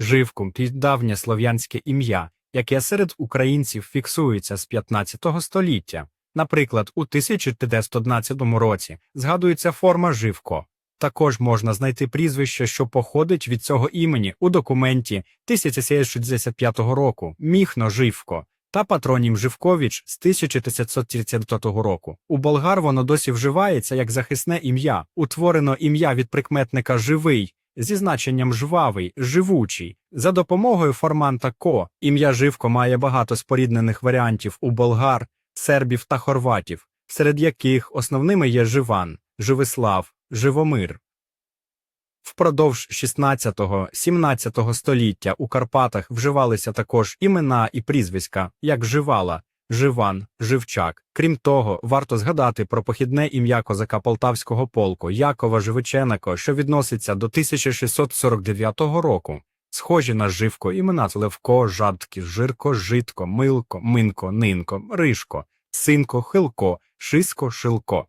Живкум – давнє слов'янське ім'я, яке серед українців фіксується з 15 століття. Наприклад, у 1911 році згадується форма Живко. Також можна знайти прізвище, що походить від цього імені у документі 1765 року Міхно Живко та патронім Живкович з 1930 року. У болгар воно досі вживається як захисне ім'я, утворено ім'я від прикметника живий зі значенням жвавий, живучий. За допомогою форманта ко ім'я Живко має багато споріднених варіантів у болгар, сербів та хорватів, серед яких основними є Живан, Живислав, Живомир. Впродовж 16-17 століття у Карпатах вживалися також імена і прізвиська, як Живала, Живан, Живчак. Крім того, варто згадати про похідне ім'я козака Полтавського полку Якова Живиченко, що відноситься до 1649 року. Схожі на живко імена Левко, Жадки, Жирко, Житко, Милко, Минко, Нинко, Ришко, Синко, Хилко, Шиско, Шилко.